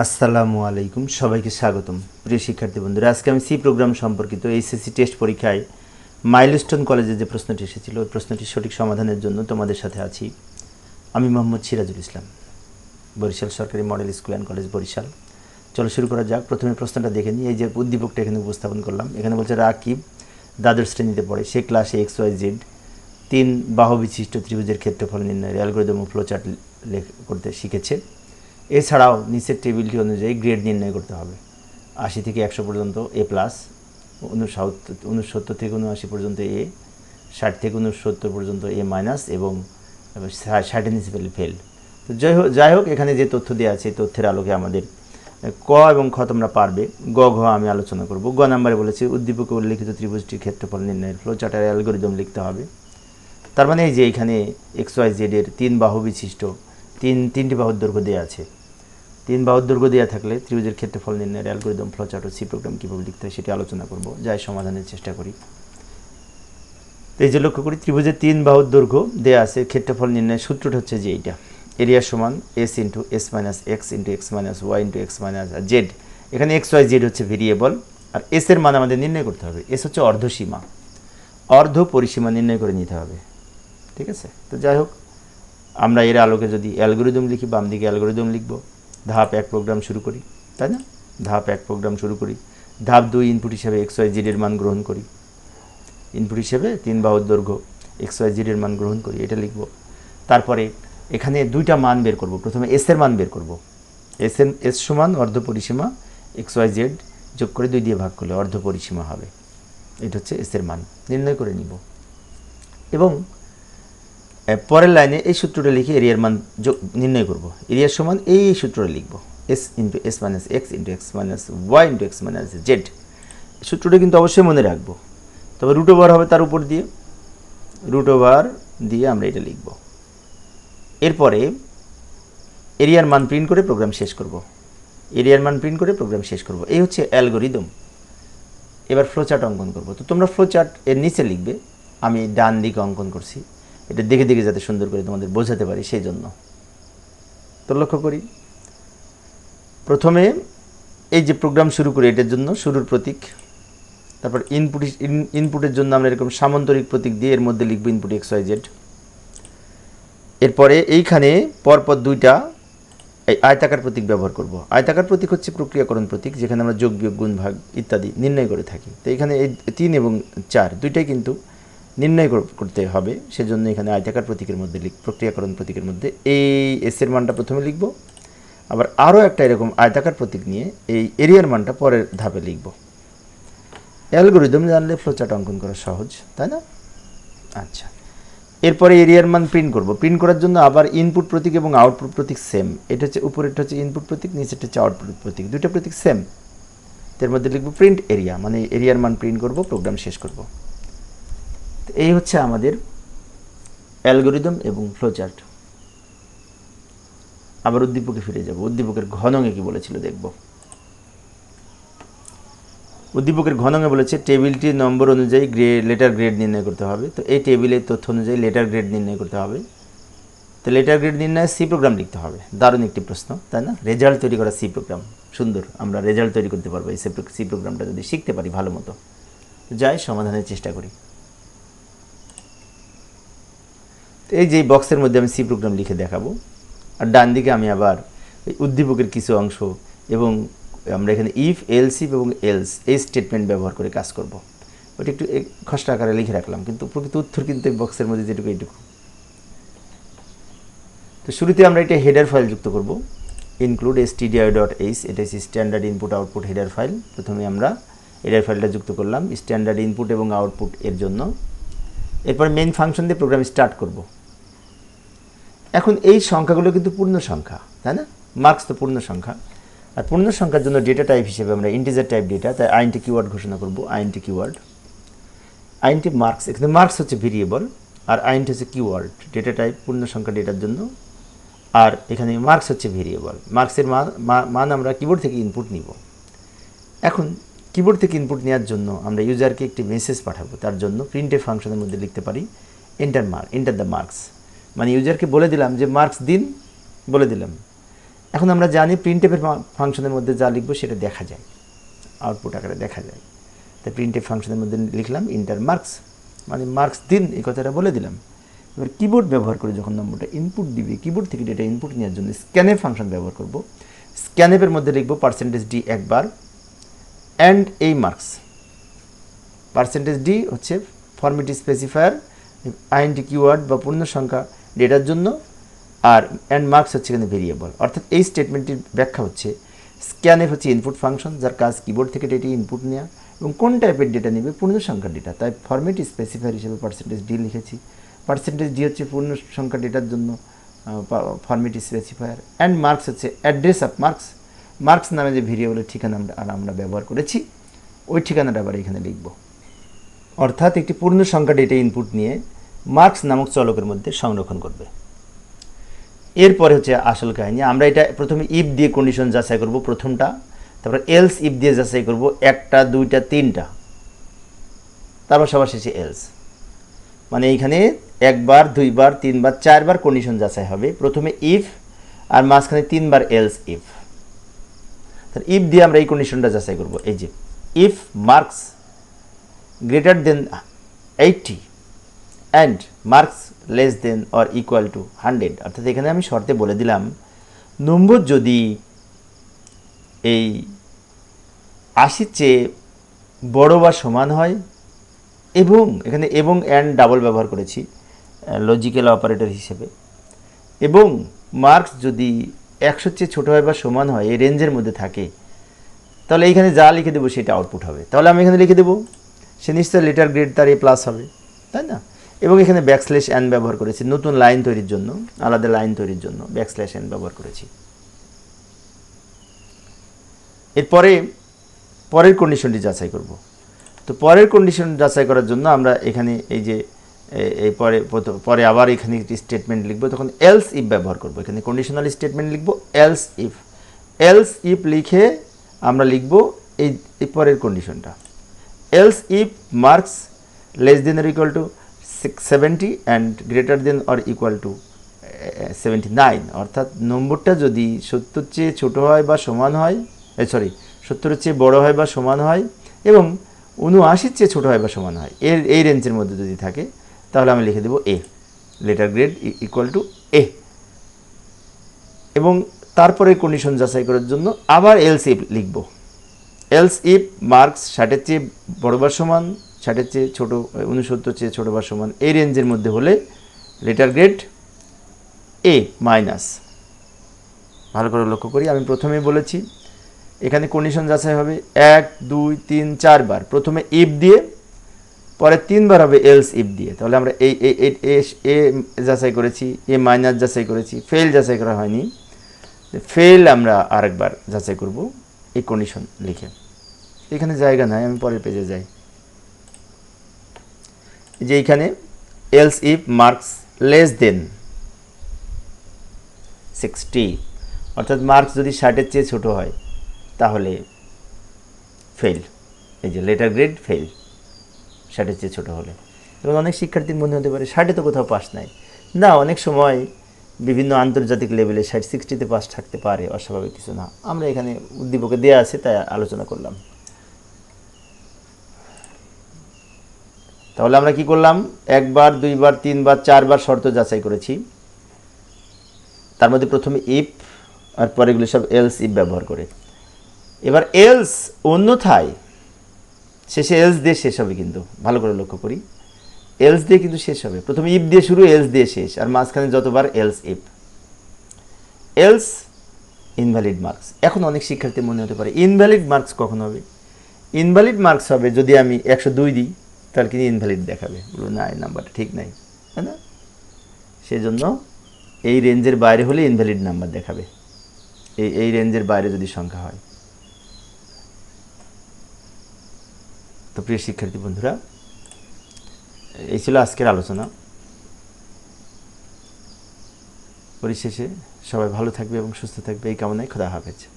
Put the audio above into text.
আসসালামু আলাইকুম, সবাইকে স্বাগতম। প্রিয় শিক্ষার্থী বন্ধুরা, আজকে আমি সি প্রোগ্রাম সম্পর্কিত এইচএসসি টেস্ট পরীক্ষায় মাইলস্টোন কলেজে যে প্রশ্নটি এসেছিল, ওই প্রশ্নটির সঠিক সমাধানের জন্য তোমাদের সাথে আছি আমি মোহাম্মদ সিরাজুল ইসলাম, বরিশাল সরকারি model school and college Barishal. চলো শুরু করা যাক। প্রথমে প্রশ্নটা দেখে নিই। এই যে উদ্দীপকটা এখানে উপস্থাপন করলাম। এখানে বলছে, রাকিব দ্বাদশ শ্রেণীতে পড়ে। সে ক্লাসে এক্স ওয়াই জেড তিন বাহু বিশিষ্ট ত্রিভুজের ক্ষেত্রফল নির্ণয়ের অ্যালগোরিদম ফ্লোচার্ট করতে শিখেছে। এছাড়াও নিচের টেবিলটি অনুযায়ী গ্রেড নির্ণয় করতে হবে। আশি থেকে একশো পর্যন্ত এ প্লাস উনসত্তর থেকে উনআশি পর্যন্ত এ ষাট থেকে উনসত্তর পর্যন্ত এ মাইনাস এবং ষাটের নিচে ফেল তো যাই হোক যাই হোক, এখানে যে তথ্য দেওয়া আছে তথ্যের আলোকে আমাদের ক এবং খ তোমরা পারবে। গ, ঘ আমি আলোচনা করব। গ নাম্বারে বলেছি, উদ্দীপকে উল্লিখিত ত্রিভুজটির ক্ষেত্রফল নির্ণয়ের ফ্লোচার্টের অ্যালগোরিদম লিখতে হবে। তার মানে এই যে এখানে এক্স ওয়াই জেডের তিন বাহু বিশিষ্ট, তিন, তিনটি বাহুর দৈর্ঘ্য দেওয়া আছে। তিন বাহুর দৈর্ঘ্য দেওয়া থাকলে ত্রিভুজের ক্ষেত্রফল নির্ণয়ের অ্যালগোরিদম ফ্লোচার্ট ও সি প্রোগ্রাম কীভাবে লিখতে হয় সেটি আলোচনা করব। যাই সমাধানের চেষ্টা করি। তো এই যে লক্ষ্য করি, ত্রিভুজের তিন বাহুর দৈর্ঘ্য দেওয়া আছে, ক্ষেত্রফল নির্ণয়ের সূত্রটা হচ্ছে যে এইটা। এরিয়া সমান S into S minus X into X minus Y into X minus Z এখানে এক্স ওয়াই জেড হচ্ছে ভেরিয়েবল আর এস এর মান আমাদের নির্ণয় করতে হবে। এস হচ্ছে অর্ধসীমা। অর্ধ পরিসীমা নির্ণয় করে নিতে হবে। ঠিক আছে? তো যাই হোক, আমরা এর আলোকে যদি অ্যালগোরিদম লিখি বাম দিকে অ্যালগোরিদম লিখব। ধাপ এক প্রোগ্রাম শুরু করি, তাই না? ধাপ এক প্রোগ্রাম শুরু করি, ধাপ দুই ইনপুট হিসাবে এক্স ওয়াই জেডের মান গ্রহণ করি। ইনপুট হিসেবে তিন বাহুর দৈর্ঘ্য এক্স ওয়াই জেডের মান গ্রহণ করি, এটা লিখব। তারপরে এখানে দুইটা মান বের করব, প্রথমে এস এর মান বের করব। এস এর এস সমান অর্ধ পরিসীমা এক্স ওয়াই জেড যোগ করে দুই দিয়ে ভাগ করলে অর্ধ পরিসীমা হবে। এটা হচ্ছে এস এর মান, নির্ণয় করে নিব। এবং পরের লাইনে এই সূত্রটা লিখে এরিয়ার মান যোগ নির্ণয় করব। এরিয়ার সমান এই সূত্রটা লিখব। S into S minus X into X minus Y into X minus Z সূত্রটা কিন্তু অবশ্যই মনে রাখব। তবে রুট ওভার হবে তার উপর দিয়ে। রুট ওভার দিয়ে আমরা এটা লিখব। এরপরে এরিয়ার মান প্রিন্ট করে প্রোগ্রাম শেষ করব। এরিয়ার মান প্রিন্ট করে প্রোগ্রাম শেষ করব। এই হচ্ছে অ্যালগোরিদম এবার ফ্লোচার্ট অঙ্কন করব। তো তোমরা ফ্লোচার্ট এর নিচে লিখবে। আমি ডান দিকে অঙ্কন করছি। এটা দেখে দেখে যাতে সুন্দর করে তোমাদের বোঝাতে পারি সেই জন্য। তো লক্ষ্য করি। প্রথমে এই যে প্রোগ্রাম শুরু করি এটার জন্য, শুরুর প্রতীক। তারপর ইনপুট ইনপুটের জন্য আমরা এরকম সামান্তরিক প্রতীক দিয়ে এর মধ্যে লিখব ইনপুট এক্স ওয়াই জেড এরপরে এইখানে পরপর দুইটা এই আয়তাকার প্রতীক ব্যবহার করব। আয়তাকার প্রতীক হচ্ছে প্রক্রিয়াকরণ প্রতীক, যেখানে আমরা যোগ বিয়োগ, গুণ, ভাগ ইত্যাদি নির্ণয় করে থাকি। তো এখানে এই তিন এবং চার, দুইটাই কিন্তু নির্ণয় করতে হবে। সেজন্য এখানে আয়তাকার প্রতীকের মধ্যে লিখ প্রক্রিয়াকরণ প্রতীকের মধ্যে এই এসের মানটা প্রথমে লিখব। আবার আরও একটা এরকম আয়তাকার প্রতীক নিয়ে এই এরিয়ার মানটা পরের ধাপে লিখব। অ্যালগোরিদম জানলে ফ্লোচার্ট অঙ্কন করা সহজ, তাই না? আচ্ছা। এরপরে এরিয়ার মান প্রিন্ট করব। প্রিন্ট করার জন্য আবার ইনপুট প্রতীক এবং আউটপুট প্রতীক সেম এটা হচ্ছে উপরেরটা হচ্ছে ইনপুট প্রতীক নিচেরটা হচ্ছে আউটপুট প্রতীক। দুইটা প্রতীক সেম এর মধ্যে লিখব প্রিন্ট এরিয়া মানে এরিয়ার মান প্রিন্ট করব প্রোগ্রাম শেষ করব। এই হচ্ছে আমাদের অ্যালগোরিদম এবং ফ্লোচার্ট। আবার উদ্দীপকে ফিরে যাব। উদ্দীপকের ঘনঙে কি বলেছিল দেখব। উদ্দীপকের ঘনঙে বলেছে টেবিলটির নম্বর অনুযায়ী গ্রেড লেটার গ্রেড নির্ণয় করতে হবে। তো এই টেবিলের তথ্য অনুযায়ী লেটার গ্রেড নির্ণয় করতে হবে। তো লেটার গ্রেড নির্ণয়ে সি প্রোগ্রাম লিখতে হবে। দারুণ একটি প্রশ্ন, তাই না? রেজাল্ট তৈরি করা সি প্রোগ্রাম সুন্দর। আমরা রেজাল্ট তৈরি করতে পারব এই সি প্রোগ্রামটা যদি শিখতে পারি ভালো মতো। যাই, সমাধানের চেষ্টা করি। তো এই যে বক্সের মধ্যে আমি সি প্রোগ্রাম লিখে দেখাবো, আর ডান দিকে আমি আবার উদ্দীপকের কিছু অংশ এবং আমরা এখানে ইফ এলস ইফ এবং এলস এই স্টেটমেন্ট ব্যবহার করে কাজ করব। ওটা একটু এক খসড়া আকারে লিখে রাখলাম, কিন্তু প্রকৃত উত্তর কিন্তু বক্সের মধ্যে যেটুকু এইটুকু। তো শুরুতে আমরা এটা হেডার ফাইল যুক্ত করব। Include S TDI dot H এটা হচ্ছে standard input output header file প্রথমে আমরা হেডার ফাইলটা যুক্ত করলাম স্ট্যান্ডার্ড ইনপুট এবং আউটপুট এর জন্য। এরপর মেইন ফাংশন দিয়ে প্রোগ্রাম স্টার্ট করব। এখন এই সংখ্যাগুলো কিন্তু পূর্ণ সংখ্যা, তাই না? মার্কস তো পূর্ণ সংখ্যা। আর পূর্ণ সংখ্যার জন্য ডেটা টাইপ হিসেবে আমরা ইন্টিজার টাইপ ডেটা তাই আইনটি কিওয়ার্ড ঘোষণা করব, আইনটি কিওয়ার্ড আইনটি মার্কস এখানে মার্কস হচ্ছে ভেরিয়েবল আর আইনটি হচ্ছে কিওয়ার্ড ডেটা টাইপ পূর্ণ সংখ্যা ডেটার জন্য। আর এখানে মার্কস হচ্ছে ভেরিয়েবল মার্কসের মান মান আমরা কিবোর্ড থেকে ইনপুট নিব। এখন কিবোর্ড থেকে ইনপুট নেওয়ার জন্য আমরা ইউজারকে একটি মেসেজ পাঠাবো, তার জন্য প্রিন্টের ফাংশনের মধ্যে লিখতে পারি enter mark enter the marks মানে ইউজারকে বলে দিলাম যে মার্কস দিন, বলে দিলাম। এখন আমরা জানি প্রিন্টেপের ফাংশনের মধ্যে যা লিখব সেটা দেখা যায় আউটপুট আকারে দেখা যায়। তাই প্রিন্টেপ ফাংশনের মধ্যে লিখলাম ইন্টার মার্কস মানে মার্কস দিন, এই কথাটা বলে দিলাম। এবার কিবোর্ড ব্যবহার করে যখন নম্বরটা ইনপুট দিবে কিবোর্ড থেকে ডেটা ইনপুট নেওয়ার জন্য স্ক্যানের ফাংশন ব্যবহার করব। স্ক্যানেপের মধ্যে লিখব পার্সেন্টেজ ডি একবার অ্যান্ড এই মার্কস পার্সেন্টেজ ডি হচ্ছে ফর্মেটি স্পেসিফায়ার আইএনটি কিওয়ার্ড বা পূর্ণ সংখ্যা ডেটার জন্য, আর অ্যান্ড মার্কস হচ্ছে এখানে ভেরিয়েবল অর্থাৎ এই স্টেটমেন্টটির ব্যাখ্যা হচ্ছে স্ক্যানের হচ্ছে ইনপুট ফাংশন যার কাজ কিবোর্ড থেকে ডেটা ইনপুট নেওয়া এবং কোন টাইপের ডেটা নেবে? পূর্ণ সংখ্যার ডেটা তাই ফর্মেট স্পেসিফায়ার হিসেবে পার্সেন্টেজ ডি লিখেছি। পার্সেন্টেজ ডি হচ্ছে পূর্ণ সংখ্যা ডেটার জন্য ফর্মেট স্পেসিফায়ার অ্যান্ড মার্কস হচ্ছে অ্যাড্রেস অফ মার্কস মার্কস নামে যে ভেরিয়েবলের ঠিকানা আমরা ব্যবহার করেছি, ওই ঠিকানাটা আবার এখানে লিখব। অর্থাৎ একটি পূর্ণ সংখ্যা ডেটা ইনপুট নিয়ে মার্কস নামক চলকের মধ্যে সংরক্ষণ করবে। এরপরে হচ্ছে আসল কাহিনী। আমরা এটা প্রথমে ইফ দিয়ে কন্ডিশন যাচাই করব প্রথমটা, তারপর এলস ইফ দিয়ে যাচাই করব একটা, দুইটা, তিনটা। তারপর সবার শেষে এলস মানে এইখানে একবার, দুইবার, তিনবার, চারবার কন্ডিশন যাচাই হবে। প্রথমে ইফ আর মাঝখানে তিনবার এলস ইফ তাহলে ইফ দিয়ে আমরা এই কন্ডিশনটা যাচাই করব। এই যে if marks greater than eighty and marks less than or equal to hundred অর্থাৎ এখানে আমি শর্তে বলে দিলাম নম্বর যদি এই আশির চেয়ে বড় বা সমান হয়, এবং এখানে এবং অ্যান্ড ডাবল ব্যবহার করেছি লজিক্যাল অপারেটর হিসেবে, এবং মার্কস যদি একশোর চেয়ে ছোটো হয় বা সমান হয়, এই রেঞ্জের মধ্যে থাকে, তাহলে এইখানে যা লিখে দেবো সেটা আউটপুট হবে। তাহলে আমি এখানে লিখে দেবো, সে নিশ্চয় লেটার গ্রেড তার এ প্লাস হবে, তাই না? এবং এখানে ব্যাকস্ল্যাশ অ্যান ব্যবহার করেছি। নতুন লাইন তৈরির জন্য, আলাদা লাইন তৈরির জন্য ব্যাকস্ল্যাশ অ্যান ব্যবহার করেছি। এরপরে পরের কন্ডিশনটি যাচাই করব। তো পরের কন্ডিশন যাচাই করার জন্য আমরা এখানে এই যে এই পরে পরে আবার এখানে একটি স্টেটমেন্ট লিখব। তখন এলস ইফ ব্যবহার করব। এখানে কন্ডিশনাল স্টেটমেন্ট লিখব এলস ইফ এলস ইফ লিখে আমরা লিখব এই পরের কন্ডিশনটা else if marks less than equal to seventy and greater than or equal to seventy nine অর্থাৎ নম্বরটা যদি সত্তর চেয়ে ছোটো হয় বা সমান হয় সরি সত্তরের চেয়ে বড় হয় বা সমান হয় এবং উনআশির চেয়ে ছোটো হয় বা সমান হয়, এর, এই রেঞ্জের মধ্যে যদি থাকে, তাহলে আমি লিখে দেবো A letter grade equal to A এবং তারপরে কন্ডিশন যাচাই করার জন্য আবার এলস ইফ লিখব। এলস ইফ মার্কস ষাটের চেয়ে বড় বা সমান ষাটের চেয়ে ছোটো উনসত্তর চেয়ে ছোটো বা সমান, এই রেঞ্জের মধ্যে হলে লেটার গ্রেড এ মাইনাস ভালো করে লক্ষ্য করি, আমি প্রথমেই বলেছি, এখানে কন্ডিশন যাচাই হবে এক, দুই, তিন, চারবার। প্রথমে ইফ দিয়ে, পরে তিনবার হবে এলস ইফ দিয়ে। তাহলে আমরা এই এ যাচাই করেছি, এ মাইনাস যাচাই করেছি ফেল যাচাই করা হয়নি। ফেল আমরা আরেকবার যাচাই করব, এই কন্ডিশন লিখে। এখানে জায়গা নাই, আমি পরের পেজে যাই। যে এইখানে else if marks less than sixty অর্থাৎ মার্কস যদি ষাটের চেয়ে ছোট হয়, তাহলে ফেল এই যে লেটার গ্রেড ফেল ষাটের চেয়ে ছোটো হলে। এবং অনেক শিক্ষার্থীর মনে হতে পারে, ষাটে তো কোথাও পাস নাই। না, অনেক সময় বিভিন্ন আন্তর্জাতিক লেভেলে ষাট সিক্সটিতে পাস থাকতে পারে, অস্বাভাবিক কিছু না। আমরা এখানে উদ্দীপকে দেওয়া আছে, তাই আলোচনা করলাম। তাহলে আমরা কি করলাম? একবার, দুইবার, তিনবার, চারবার শর্ত যাচাই করেছি। তার মধ্যে প্রথমে ইফ আর পরে এগুলো সব এলস ইফ ব্যবহার করে। এবার এলস অন্যথায় শেষে এলস দিয়ে শেষ হবে কিন্তু। ভালো করে লক্ষ্য করি। এলস দিয়ে কিন্তু শেষ হবে। প্রথমে ইফ দিয়ে শুরু এলস দিয়ে শেষ। আর মাঝখানে যতবার else if else invalid marks এখন অনেক শিক্ষার্থী মনে হতে পারে ইনভ্যালিড মার্কস কখন হবে? ইনভ্যালিড মার্কস হবে যদি আমি একশো দুই দিই। তাহলে কিন্তু ইনভ্যালিড দেখাবে? বলব না, এই নাম্বারটা ঠিক নাই। তাই না? সেজন্য এই রেঞ্জের বাইরে হলে ইনভ্যালিড নাম্বার দেখাবে। এই এই রেঞ্জের বাইরে যদি সংখ্যা হয়। তো প্রিয় শিক্ষার্থী বন্ধুরা, এই ছিল আজকের আলোচনা। পরিশেষে সবাই ভালো থাকবে এবং সুস্থ থাকবে। এই কামনায় খোদা হাফেজ।